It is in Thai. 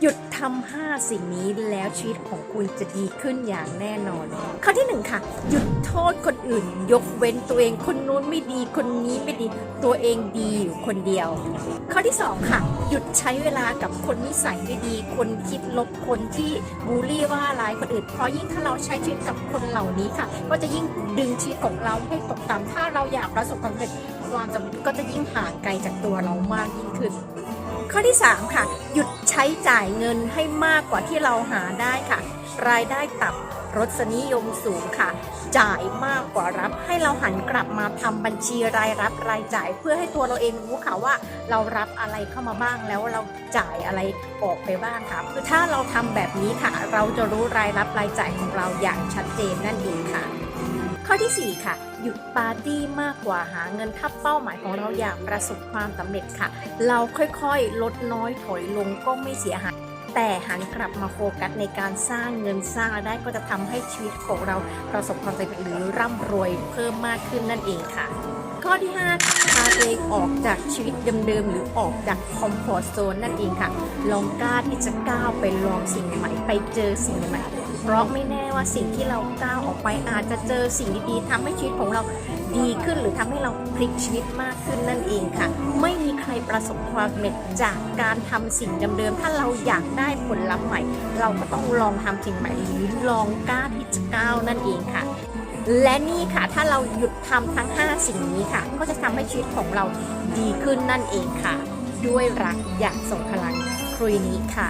หยุดทำห้าสิ่งนี้แล้วชีวิตของคุณจะดีขึ้นอย่างแน่นอน ข้อที่หนึ่งค่ะ หยุดโทษคนอื่น ยกเว้นตัวเองคนนู้นไม่ดีคนนี้ไม่ดีตัวเองดีอยู่คนเดียว ข้อที่สองค่ะ หยุดใช้เวลากับคนนิสัยไม่ดี คนคิดลบคนที่บูลลี่ว่าร้ายคนอื่น เพราะยิ่งถ้าเราใช้ชีวิตกับคนเหล่านี้ค่ะ ก็จะยิ่งดึงชีวิตของเราให้ตกต่ำถ้าเราอยากประสบความสำเร็จความสำเร็จก็จะยิ่งห่างไกลจากตัวเรามากยิ่งขึ้นข้อที่ 3 ค่ะ หยุด ใช้จ่ายเงินให้มากกว่าที่เราหาได้ค่ะ รายได้ต่ำรสนิยมสูงค่ะ จ่ายมากกว่ารับให้เราหันกลับมาทำบัญชีรายรับรายจ่าย เพื่อให้ตัวเราเองรู้ค่ะว่า เรารับอะไรเข้ามาบ้างแล้วเราจ่ายอะไรออกไปบ้างค่ะคือถ้าเราทำแบบนี้ค่ะ เราจะรู้รายรับรายจ่ายของเราอย่างชัดเจนนั่นเองค่ะ ข้อทีสี่ 4 ค่ะ หยุดปาร์ตี้มากกว่าหาเงินถ้าเป้าหมายของเราอยากประสบความสำเร็จค่ะ เราค่อยๆ ลดน้อยถอยลงก็ไม่เสียหายแต่หันกลับมาโฟกัสในการสร้างเงินสร้างรายได้ก็จะทำให้ชีวิตของเราประสบความสำเร็จหรือร่ำรวยเพิ่มมากขึ้นนั่นเองค่ะ ข้อที่5พาตัวเองออกจากชีวิตเดิมๆหรือออกจากคอมฟอร์ทโซนนั่นเองค่ะ ลองกล้าที่จะก้าวไปลองสิ่งใหม่ไปเจอสิ่งใหม่ เพราะไม่แน่ว่าสิ่งที่เราก้าวออกไปอาจจะเจอสิ่งดีๆทำให้ชีวิตของเราดีขึ้น หรือทำให้เราพลิกชีวิตมากขึ้นนั่นเองค่ะ ไม่มีใครประสบความสำเร็จจากการทำสิ่งเดิมๆถ้าเราอยากได้ผลลัพธ์ใหม่ เราก็ต้องลองทำสิ่งใหม่หรือลองกล้าที่จะก้าวนั่นเองค่ะและนี่ค่ะถ้าเราหยุดทำทั้ง 5 สิ่งนี้ค่ะ ก็จะทำให้ชีวิตของเราดีขึ้นนั่นเองค่ะ ด้วยรักอยากส่งพลังครุยนี้ค่ะ